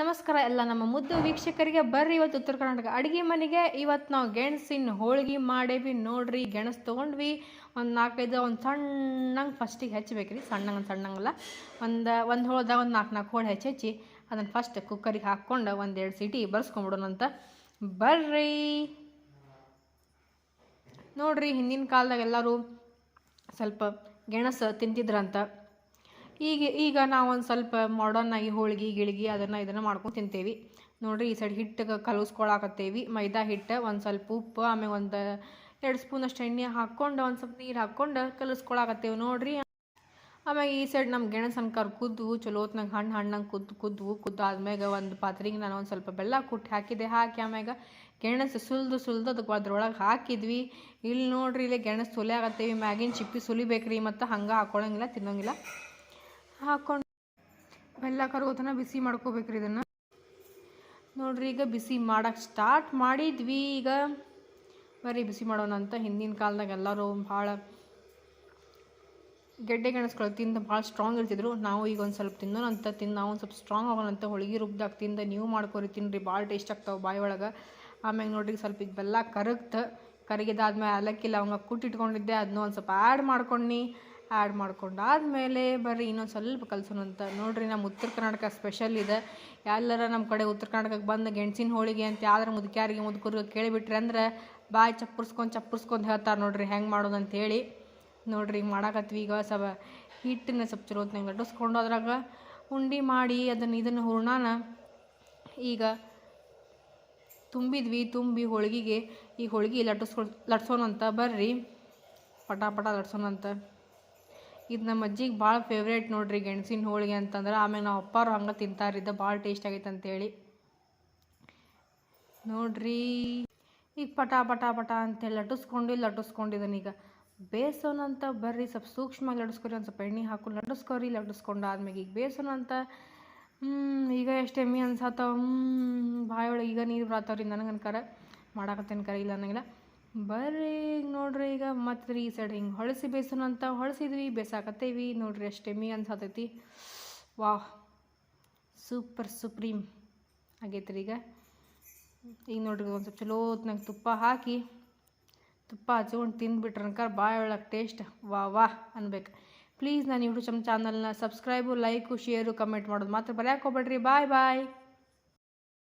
ನಮಸ್ಕಾರ ಎಲ್ಲ ನಮ್ಮ ಮುದ್ದು ವೀಕ್ಷಕರಿಗೆ ಬರ್ರಿ ಇವತ್ತು ಉತ್ತರ ಕರ್ನಾಟಕ ಅಡುಗೆ ಮನೆಗೆ. ಇವತ್ತು ನಾವು ಗೆಣಸಿನ ಹೋಳಿಗೆ ಮಾಡೇವಿ. ನೋಡ್ರಿ, ಗೆಣಸು ತೊಗೊಂಡ್ವಿ. ಒಂದು ನಾಲ್ಕೈದು, ಒಂದು ಸಣ್ಣಂಗೆ ಫಸ್ಟಿಗೆ ಹೆಚ್ಚಬೇಕ್ರಿ ಸಣ್ಣಂಗೆ, ಸಣ್ಣಂಗಲ್ಲ. ಒಂದು ಒಂದು ಹೋಳ್ದಾಗ ಒಂದು ನಾಲ್ಕು ನಾಲ್ಕು ಹೋಳು ಹೆಚ್ಚಿ ಹೆಚ್ಚಿ ಅದನ್ನು ಫಸ್ಟ್ ಕುಕ್ಕರಿಗೆ ಹಾಕ್ಕೊಂಡು ಒಂದೆರಡು ಸೀಟಿ ಬರ್ಸ್ಕೊಂಬಿಡೋಣಂತ ಬರ್ರಿ. ನೋಡ್ರಿ, ಹಿಂದಿನ ಕಾಲದಾಗ ಎಲ್ಲರೂ ಸ್ವಲ್ಪ ಗೆಣಸು ತಿಂತಿದ್ರಂತ. ಈಗ ಈಗ ನಾವು ಒಂದು ಸ್ವಲ್ಪ ಮಾಡರ್ನ್ ಆಗಿ ಹೋಳಿಗೆ, ಗಿಳ್ಗಿ ಅದನ್ನು ಇದನ್ನು ಮಾಡ್ಕೊಂಡು ತಿಂತೇವೆ. ನೋಡಿರಿ ಈ ಸೈಡ್ ಹಿಟ್ಟಿಗೆ ಕಲಸ್ಕೊಳಕತ್ತೇವಿ. ಮೈದಾ ಹಿಟ್ಟು ಒಂದು ಸ್ವಲ್ಪ ಉಪ್ಪು ಆಮೇಲೆ ಒಂದು ಎರಡು ಸ್ಪೂನಷ್ಟು ಎಣ್ಣೆ ಹಾಕ್ಕೊಂಡು, ಒಂದು ಸ್ವಲ್ಪ ನೀರು ಹಾಕ್ಕೊಂಡು ಕಲಸ್ಕೊಳಕತ್ತೇವೆ ನೋಡಿರಿ. ಆಮೇಲೆ ಈ ಸೈಡ್ ನಮ್ಮ ಗೆಣಸು ಅನ್ಕಾರ ಕುದ್ದು ಚಲೋ ಹೊತ್ನಾಗ ಹಣ್ಣು ಹಣ್ಣಂಗೆ ಕುದ್ದು ಕುದ್ದು ಕುದ್ದು ಆದ್ಮ್ಯಾಗ ಒಂದು ಪಾತ್ರೆಗೆ ನಾನು ಒಂದು ಸ್ವಲ್ಪ ಬೆಲ್ಲ ಕುಟ್ಟಿ ಹಾಕಿದೆ. ಹಾಕಿ ಆಮ್ಯಾಗ ಗೆಣಸು ಸುಲಿದು ಸುಲಿದು ಅದಕ್ಕೆ ಅದ್ರೊಳಗೆ ಹಾಕಿದ್ವಿ. ಇಲ್ಲಿ ನೋಡ್ರಿ ಇಲ್ಲೇ ಗೆಣಸು ಸುಲಿ ಆಗತ್ತೇವಿ ಮ್ಯಾಗಿನ ಚಿಪ್ಪಿ ಸುಲಿಬೇಕ್ರಿ. ಮತ್ತು ಹಂಗೆ ಹಾಕೊಳ್ಳೋಂಗಿಲ್ಲ ತಿನ್ನೋಂಗಿಲ್ಲ. ಹಾಕ್ಕೊಂಡು ಬೆಲ್ಲ ಕರಗೋತನ ಬಿಸಿ ಮಾಡ್ಕೋಬೇಕ್ರಿ ಇದನ್ನು. ನೋಡ್ರಿ ಈಗ ಬಿಸಿ ಮಾಡಕ್ಕೆ ಸ್ಟಾರ್ಟ್ ಮಾಡಿದ್ವಿ ಈಗ. ಬರೀ ಬಿಸಿ ಮಾಡೋಣ ಅಂತ ಹಿಂದಿನ ಕಾಲದಾಗ ಎಲ್ಲರೂ ಭಾಳ ಗೆಡ್ಡೆ ಗೆಣಸುಗಳು ತಿಂದು ಭಾಳ ಸ್ಟ್ರಾಂಗ್ ಇರ್ತಿದ್ರು. ನಾವು ಈಗ ಒಂದು ಸ್ವಲ್ಪ ತಿನ್ನೋಣ ಅಂತ ತಿಂದು ನಾವು ಒಂದು ಸ್ವಲ್ಪ ಸ್ಟ್ರಾಂಗ್ ಆಗೋಣ ಅಂತ ಹೋಳಿಗೆ ರುಬ್ದಾಗ ತಿಂದು ನೀವು ಮಾಡ್ಕೊರಿ ತಿನ್ನಿರಿ ಭಾಳ ಟೇಸ್ಟ್ ಆಗ್ತಾವೆ ಬಾಯಿ ಒಳಗೆ. ಆಮ್ಯಾಗ ನೋಡ್ರಿ ಸ್ವಲ್ಪ ಈಗ ಬೆಲ್ಲ ಕರಗ್ತ ಕರಗಿದಾದ್ಮೇಲೆ ಅಲಕ್ಕಿಲ್ಲ ಲವಂಗ ಕುಟ್ಟಿಟ್ಕೊಂಡಿದ್ದೆ ಅದನ್ನೂ ಒಂದು ಸ್ವಲ್ಪ ಆ್ಯಡ್ ಮಾಡ್ಕೊಂಡು ಆ್ಯಡ್ ಮಾಡ್ಕೊಂಡಾದ್ಮೇಲೆ ಬರ್ರಿ, ಇನ್ನೊಂದು ಸ್ವಲ್ಪ ಕಲ್ಸೋಣಂತ ನೋಡಿರಿ ನೋಡ್ರಿ ನಮ್ಮ ಉತ್ತರ ಕರ್ನಾಟಕ ಸ್ಪೆಷಲ್ ಇದೆ. ಎಲ್ಲರ ನಮ್ಮ ಕಡೆ ಉತ್ತರ ಕರ್ನಾಟಕಕ್ಕೆ ಬಂದು ಗೆಣಸಿನ ಹೋಳಿಗೆ ಅಂತ ಯಾವ್ದಾರ ಮುದುಕ್ಯಾರಿಗೆ, ಮುದುಕರಿಗೆ ಕೇಳಿಬಿಟ್ರಿ ಅಂದ್ರೆ ಬಾಯಿ ಚಪ್ಪರ್ಸ್ಕೊಂಡು ಚಪ್ಪರ್ಸ್ಕೊಂಡು ಹೇಳ್ತಾರೆ ನೋಡ್ರಿ, ಹೆಂಗೆ ಮಾಡೋದು ಹೇಳಿ. ನೋಡ್ರಿ ಈಗ ಮಾಡಾಕತ್ವಿ ಈಗ ಸಬ ಹಿಟ್ಟನ್ನ ಸ್ವಲ್ಪ ಚಲೋ ಹೊತ್ನಾಗ ಲಟ್ಟಿಸ್ಕೊಂಡು ಅದ್ರಾಗ ಉಂಡಿ ಮಾಡಿ ಅದನ್ನು ಇದನ್ನು ಹೂರ್ಣಾನ ಈಗ ತುಂಬಿದ್ವಿ, ತುಂಬಿ ಹೋಳಿಗೆಗೆ. ಈ ಹೋಳಿಗೆ ಲಟ್ಟಿಸ್ಕೊಳ್ ಲಟ್ಸೋಣಂತ ಬರ್ರಿ. ಪಟಾಪಟ ಪಟ ಲಟ್ಸೋಣಂತ ಇದು ನಮ್ಮ ಅಜ್ಜಿಗೆ ಭಾಳ ಫೇವ್ರೇಟ್ ನೋಡ್ರಿ ಗೆಣಸಿನ ಹೋಳಿಗೆ ಅಂತಂದ್ರೆ, ಆಮೇಲೆ ನಾವು ಅಪ್ಪಾರು ಹಂಗೆ ತಿಂತಾರಿದ್ದ ಭಾಳ ಟೇಸ್ಟ್ ಆಗೈತೆ ಅಂತೇಳಿ. ನೋಡ್ರಿ, ಈಗ ಪಟ ಪಟ ಪಟ ಅಂತೇಳಿ ಲಟ್ಟಿಸ್ಕೊಂಡು ಲಟ್ಟಿಸ್ಕೊಂಡಿದ್ದಾನೆ ಈಗ. ಬೇಸೋಣ ಅಂತ ಬರ್ರಿ, ಸ್ವಲ್ಪ ಸೂಕ್ಷ್ಮ ಲಟ್ಟಿಸ್ಕೊರಿ ಒಂದು ಸ್ವಲ್ಪ ಎಣ್ಣೆ ಹಾಕೊಂಡು ಲಟ್ಟಿಸ್ಕೊರಿ ಲಟ್ಟಿಸ್ಕೊಂಡು ಆದ್ಮೇಲೆ ಈಗ ಬೇಸೋಣ ಅಂತ. ಈಗ ಎಷ್ಟು ಎಮ್ಮೆ ಅನ್ಸತ್ತವ ಬಾಯೊಳಗೆ ಈಗ ನೀರು ಬರತ್ತವ್ರಿ ನನಗೆ ಅನ್ಕಾರ. ಮಾಡಾಕತ್ತೇನೆ ಕರೆ, ಇಲ್ಲ ಅನ್ನಂಗಿಲ್ಲ. ಬರ್ರಿ ಈಗ ನೋಡ್ರಿ ಈಗ ಮತ್ತೆ ಈ ಸೈಡ್ ಹಿಂಗೆ ಹೊಳಸಿ ಬೇಸೋಣ ಅಂತ ಹೊಳಸಿದ್ವಿ, ಬೇಸಾಕತ್ತೇವಿ. ನೋಡ್ರಿ ಎಷ್ಟು ಮೀ ಅನ್ಸತೈತಿ. ವಾಹ್ ಸೂಪರ್ ಸುಪ್ರೀಮ್ ಆಗೈತ್ರಿ ಈಗ. ಈಗ ನೋಡ್ರಿ ಒಂದು ಸ್ವಲ್ಪ ಚಲೋ ಹೊತ್ನಾಗ ತುಪ್ಪ ಹಾಕಿ, ತುಪ್ಪ ಹಚ್ಕೊಂಡು ತಿಂದ್ಬಿಟ್ರೆ ಭಾಳ ಒಳಗೆ ಟೇಸ್ಟ್ ವಾ ವಾ ಅನ್ಬೇಕು. ಪ್ಲೀಸ್ ನಾನು ಯೂಟ್ಯೂಬ್ ಚಾನಲ್ನ ಸಬ್ಸ್ಕ್ರೈಬು ಲೈಕು ಶೇರು ಕಮೆಂಟ್ ಮಾಡೋದು ಮಾತ್ರ ಬರೆಯಕ್ಕೆ ಹೋಗ್ಬೇಡ್ರಿ. ಬಾಯ್ ಬಾಯ್